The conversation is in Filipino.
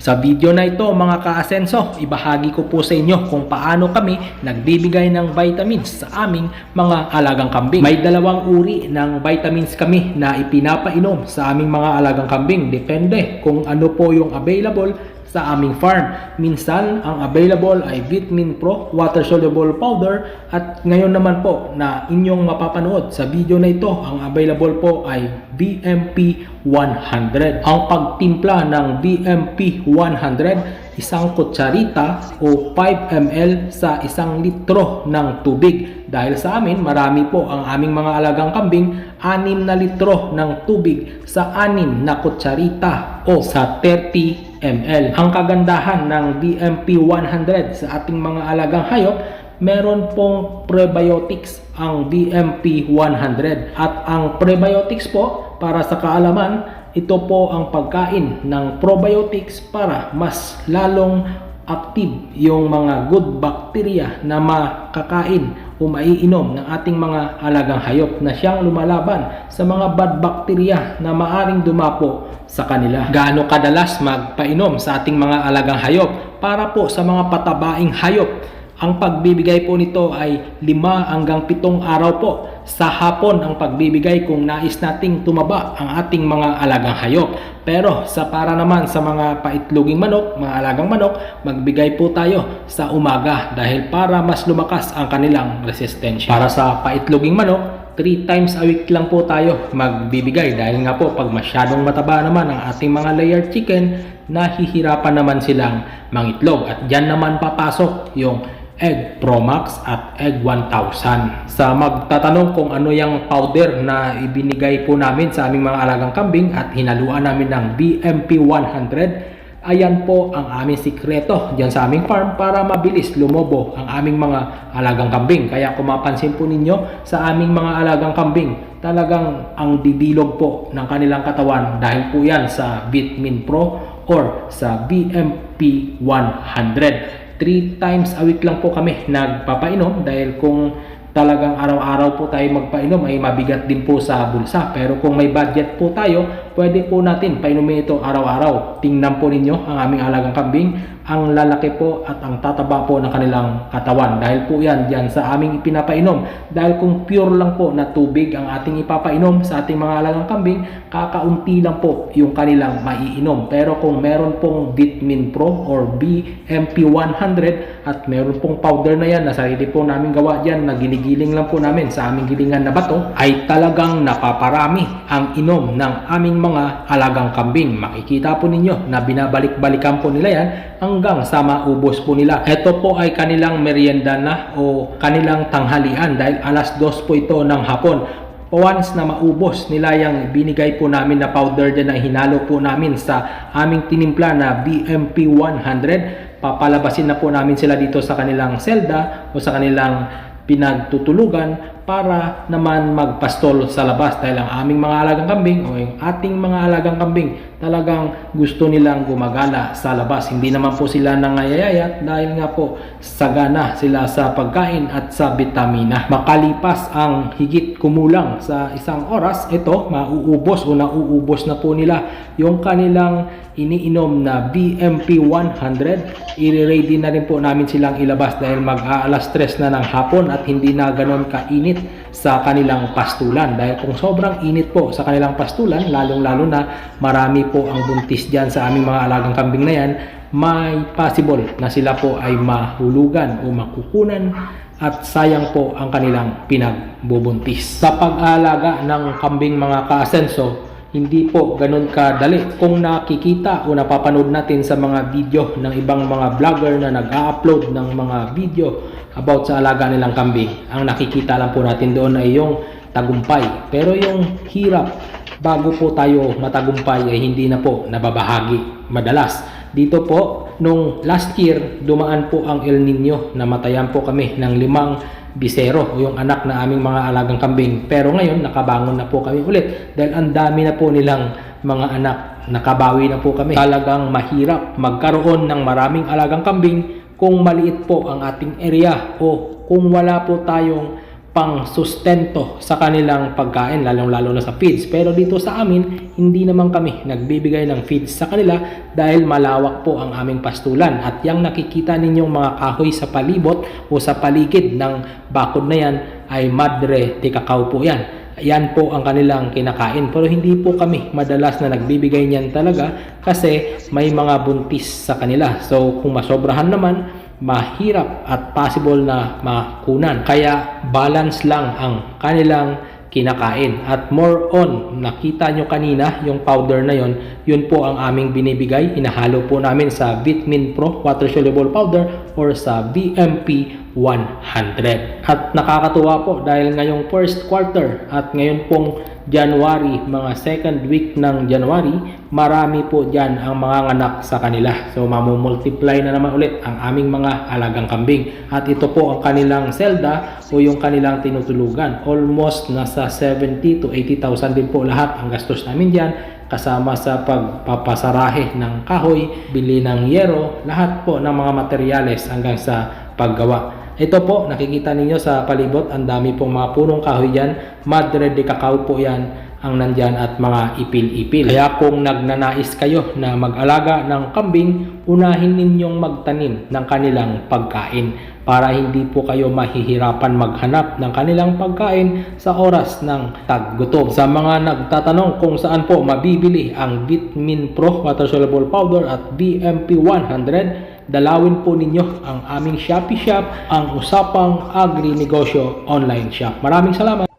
Sa video na ito mga kaasenso, ibahagi ko po sa inyo kung paano kami nagbibigay ng vitamins sa aming mga alagang kambing. May dalawang uri ng vitamins kami na ipinapainom sa aming mga alagang kambing. Depende kung ano po yung available sa aming farm. Minsan, ang available ay Vitamin Pro Water Soluble Powder at ngayon naman po na inyong mapapanood sa video na ito, ang available po ay BMP 100. Ang pagtimpla ng BMP 100, isang kutsarita o 5 ml sa isang litro ng tubig. Dahil sa amin, marami po ang aming mga alagang kambing, 6 na litro ng tubig sa 6 na kutsarita o sa 30 ml. Ang kagandahan ng BMP 100 sa ating mga alagang hayop, meron pong prebiotics ang BMP 100 at ang prebiotics po para sa kaalaman ito po ang pagkain ng probiotics para mas lalong active yung mga good bacteria na makakain o maiinom ng ating mga alagang hayop na siyang lumalaban sa mga bad bacteria na maaring dumapo sa kanila. Gaano kadalas magpainom sa ating mga alagang hayop para po sa mga patabaing hayop ang pagbibigay po nito ay 5 hanggang 7 araw po. Sa hapon ang pagbibigay kung nais nating tumaba ang ating mga alagang hayop. Pero sa para naman sa mga paitloging manok, mga alagang manok, magbigay po tayo sa umaga dahil para mas lumakas ang kanilang resistensya. Para sa paitloging manok, 3 times a week lang po tayo magbibigay dahil nga po pag masyadong mataba naman ang ating mga layer chicken, nahihirapan naman silang mangitlog at dyan naman papasok yung Egg Pro Max at Egg 1000. Sa magtatanong kung ano yung powder na ibinigay po namin sa aming mga alagang kambing at hinaluan namin ng BMP 100, ayan po ang aming sikreto dyan sa aming farm para mabilis lumobo ang aming mga alagang kambing. Kaya kung mapansin po ninyo sa aming mga alagang kambing, talagang ang dibilog po ng kanilang katawan dahil po yan sa Vitamin Pro or sa BMP 100. 3 times a week lang po kami nagpapainom dahil kung talagang araw-araw po tayo magpainom ay mabigat din po sa bulsa. Pero kung may budget po tayo, pwede po natin painumin ito araw-araw. Tingnan po ninyo ang aming alagang kambing, ang lalaki po at ang tataba po ng kanilang katawan. Dahil po yan dyan sa aming ipinapainom. Dahil kung pure lang po na tubig ang ating ipapainom sa ating mga alagang kambing, kakaunti lang po yung kanilang maiinom. Pero kung meron pong Vitamin Pro or BMP 100 at meron pong powder na yan na sarili po namin gawa dyan na ginigiling lang po namin sa aming gilingan na bato, ay talagang napaparami ang inom ng aming mga alagang kambing. Makikita po ninyo na binabalik-balikan po nila yan hanggang sa maubos po nila. Ito po ay kanilang merienda na o kanilang tanghalian dahil alas dos po ito ng hapon. Once na maubos nila yung binigay po namin na powder dyan na hinalo po namin sa aming tinimpla na BMP 100, papalabasin na po namin sila dito sa kanilang selda o sa kanilang pinagtutulugan para naman magpastol sa labas dahil ang aming mga alagang kambing o yung ating mga alagang kambing talagang gusto nilang gumagala sa labas. Hindi naman po sila nangayayat dahil nga po sagana sila sa pagkain at sa vitamina. Makalipas ang higit kumulang sa isang oras, ito mauubos o nauubos na po nila yung kanilang iniinom na BMP 100. I-ready na rin po namin silang ilabas dahil mag-aalas 3 na ng hapon at hindi na ganon kainit sa kanilang pastulan. Dahil kung sobrang init po sa kanilang pastulan, lalong-lalo na marami po ang buntis dyan sa aming mga alagang kambing na yan, may possible na sila po ay mahulugan o makukunan at sayang po ang kanilang pinagbubuntis. Sa pag-aalaga ng kambing mga kaasenso, hindi po ganun kadali. Kung nakikita o napapanood natin sa mga video ng ibang mga vlogger na nag-a-upload ng mga video about sa alaga nilang kambing, ang nakikita lang po natin doon ay yung tagumpay. Pero yung hirap bago po tayo matagumpay ay hindi na po nababahagi madalas. Dito po, nung last year, dumaan po ang El Nino, namatayan po kami ng limang bisero, yung anak na aming mga alagang kambing. Pero ngayon, nakabangon na po kami ulit dahil ang dami na po nilang mga anak. Nakabawi na po kami. Talagang mahirap magkaroon ng maraming alagang kambing kung maliit po ang ating area o kung wala po tayong pang sustento sa kanilang pagkain, lalong-lalo na sa feeds. Pero dito sa amin, hindi naman kami nagbibigay ng feeds sa kanila dahil malawak po ang aming pastulan. At yung nakikita ninyong mga kahoy sa palibot o sa paligid ng bakod na yan ay madre de cacao po yan. Yan po ang kanilang kinakain. Pero hindi po kami madalas na nagbibigay niyan talaga kasi may mga buntis sa kanila. So kung masobrahan naman, mahirap at possible na makunan. Kaya balance lang ang kanilang kinakain. At more on, nakita nyo kanina yung powder na yon, yun po ang aming binibigay. Inahalo po namin sa Vitamin Pro Water Soluble Powder or sa VMP 100. At nakakatuwa po dahil ngayong first quarter at ngayon pong January, mga second week ng January, marami po dyan ang mga anak sa kanila. So mamumultiply na naman ulit ang aming mga alagang kambing. At ito po ang kanilang selda o yung kanilang tinutulugan. Almost nasa 70 to 80,000 din po lahat ang gastos namin dyan kasama sa pagpapasarahe ng kahoy, bili ng yero, lahat po ng mga materyales hanggang sa paggawa. Ito po, nakikita ninyo sa palibot, ang dami pong mga punong kahoy dyan. Madre de cacao po yan ang nandyan at mga ipil-ipil. Kaya kung nagnanais kayo na mag-alaga ng kambing, unahin ninyong magtanim ng kanilang pagkain para hindi po kayo mahihirapan maghanap ng kanilang pagkain sa oras ng taggutom. Sa mga nagtatanong kung saan po mabibili ang Vitamin Pro Water Soluble Powder at BMP 100, dalawin po ninyo ang aming Shopee Shop, ang Usapang Agri Negosyo Online Shop. Maraming salamat!